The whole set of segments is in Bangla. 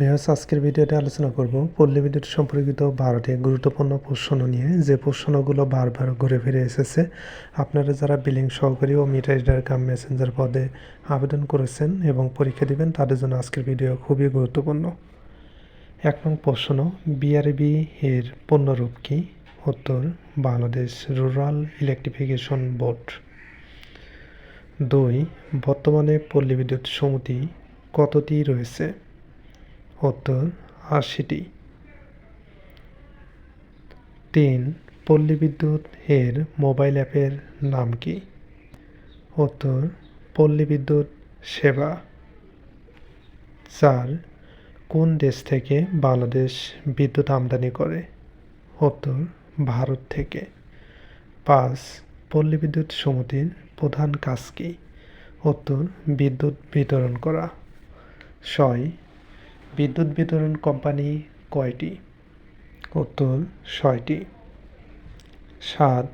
বেহস আজকের ভিডিওতে আলোচনা করব পল্লী বিদ্যুৎ সম্পর্কিত ভারতে গুরুত্বপূর্ণ প্রশ্ন নিয়ে। যে প্রশ্নগুলো বারবার ঘুরে ফিরে এসেছে, আপনারা যারা বিলিং সহকারী ও মিটার রিডার কাম মেসেঞ্জার পদে আবেদন করেছেন এবং পরীক্ষা দিবেন, তাদের জন্য আজকের ভিডিও খুবই গুরুত্বপূর্ণ। এক নং প্রশ্ন বিআরবি এর পূর্ণরূপ কী? উত্তর, বাংলাদেশ রুরাল ইলেকট্রিফিকেশন বোর্ড দুই, বর্তমানে পল্লী বিদ্যুৎ সমিতি কতটি রয়েছে? উত্তর, আশিটি। তিন, পল্লী বিদ্যুৎ এর মোবাইল অ্যাপের নাম কি? উত্তর, পল্লী বিদ্যুৎ সেবা। চার, কোন দেশ থেকে বাংলাদেশ বিদ্যুৎ আমদানি করে? উত্তর, ভারত থেকে। পাঁচ, পল্লী বিদ্যুৎ সমিতির প্রধান কাজ কি? উত্তর, বিদ্যুৎ বিতরণ করা। ছয় বিদ্যুৎ বিতরণ কোম্পানি কয়টি? উত্তর, ছয়টি। সাত,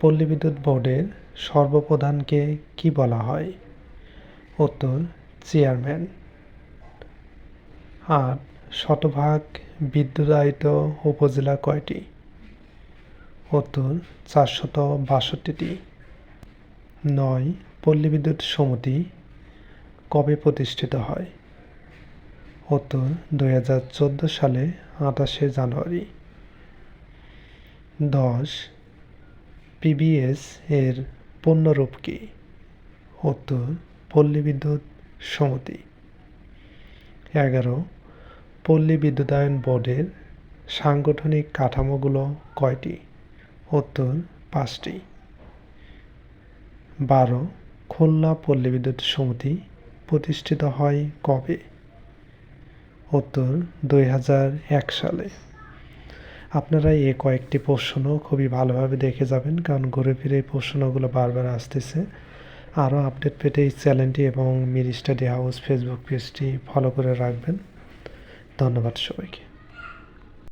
পল্লী বিদ্যুৎ বোর্ডের সর্বপ্রধানকে কি বলা হয়? উত্তর, চেয়ারম্যান। আট, শতভাগ বিদ্যুতায়িত উপজেলা কয়টি? উত্তর, চারশত বাষট্টিটি। নয়, পল্লী বিদ্যুৎ সমিতি কবে প্রতিষ্ঠিত হয়? উত্তর দুই হাজার চোদ্দ সালে আঠাশে জানুয়ারি। দশ পিবিএস এর পূর্ণরূপ কি? উত্তর পল্লী বিদ্যুৎ সমিতি। এগারো পল্লী বিদ্যুতায়ন বোর্ডের সাংগঠনিক কাঠামোগুলো কয়টি? উত্তর, পাঁচটি। বারো, খুলনা পল্লী বিদ্যুৎ সমিতি প্রতিষ্ঠিত হয় কবে? উত্তর দুই হাজার এক সালে। আপনারা এ কয়েকটি প্রশ্ন খুবই ভালোভাবে দেখে যাবেন, কারণ ঘুরে ফিরে এই প্রশ্নগুলো বারবার আসতেছে। আরও আপডেট পেতে এই চ্যানেলটি এবং মিনি স্টাডি হাউস ফেসবুক পেজটি ফলো করে রাখবেন। ধন্যবাদ সবাইকে।